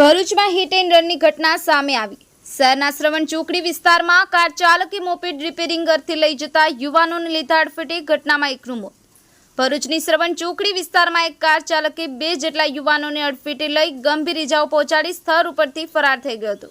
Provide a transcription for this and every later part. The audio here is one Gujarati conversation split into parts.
ભરૂચમાં હિટ એન્ડ રનની ઘટના સામે આવી. શહેરના શ્રવણ ચોકડી વિસ્તારમાં કાર ચાલકે મોપેડ રિપેરિંગ અર્થે લઈ જતા યુવાનોને લીધા અડફેટે ઘટનામાં એકનું મોત. ભરૂચની શ્રવણ ચોકડી વિસ્તારમાં એક કાર ચાલકે બે જેટલા યુવાનોને અડફેટે લઈ ગંભીર ઇજાઓ પહોંચાડી સ્થળ ઉપરથી ફરાર થઈ ગયો હતો.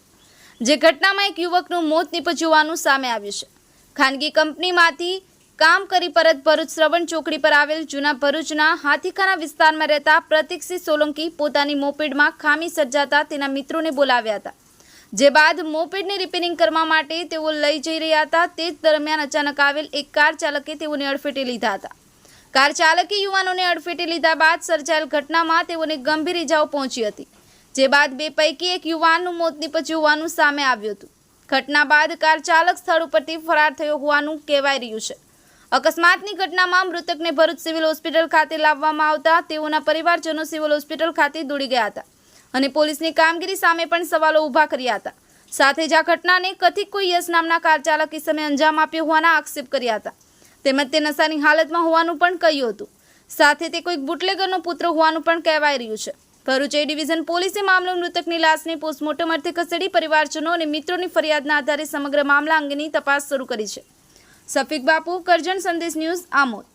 જે ઘટનામાં એક યુવકનું મોત નીપજ્યું સામે આવ્યું છે. ખાનગી કંપનીમાંથી કામ કરી પરત ભરૂચ શ્રવણ ચોકડી પર આવેલ જૂના ભરૂચના હાથીખાના વિસ્તારમાં રહેતા પ્રતિકસિંહ સોલંકી પોતાની મોપેડમાં ખામી સર્જાતા તેના મિત્રોને બોલાવ્યા હતા. જે બાદ મોપેડની રિપેરિંગ કરવા માટે તેઓ લઈ જઈ રહ્યા હતા, તે જ દરમિયાન અચાનક આવેલ એક કાર ચાલકે તેઓને અડફેટે લીધા હતા. કાર ચાલકે યુવાનોને અડફેટે લીધા બાદ સર્જાયેલ ઘટનામાં તેઓને ગંભીર ઇજાઓ પહોંચી હતી. જે બાદ બે પૈકી એક યુવાનનું મોત નીપજ્યું હોવાનું સામે આવ્યું હતું. ઘટના બાદ કાર ચાલક સ્થળ ઉપરથી ફરાર થયો હોવાનું કહેવાય રહ્યું છે. અકસ્માતની ઘટનામાં મૃતકને ભરૂચ સિવિલ હોસ્પિટલ ખાતે લાવવામાં આવતા તેઓના પરિવારજનો સિવિલ હોસ્પિટલ ખાતે દોડી ગયા હતા અને પોલીસની કામગીરી સામે પણ સવાલો ઊભા કર્યા હતા. સાથે જ આ ઘટનાને કથિત કોઈ યશ નામના કાર ચાલક સમય અંજામ આપ્યો હોવાના આક્ષેપ કર્યા હતા. તેમજ તે નશાની હાલતમાં હોવાનું પણ કહ્યું હતું. સાથે તે કોઈક બુટલેગરનો પુત્ર હોવાનું પણ કહેવાય રહ્યું છે. ભરૂચ એ ડિવિઝન પોલીસે મામલો મૃતકની લાશને પોસ્ટમોર્ટમ અર્થે ખસેડી પરિવારજનો અને મિત્રોની ફરિયાદના આધારે સમગ્ર મામલા અંગેની તપાસ શરૂ કરી છે. સફીક બાપુ કરજણ સંદેશ ન્યૂઝ આમોદ.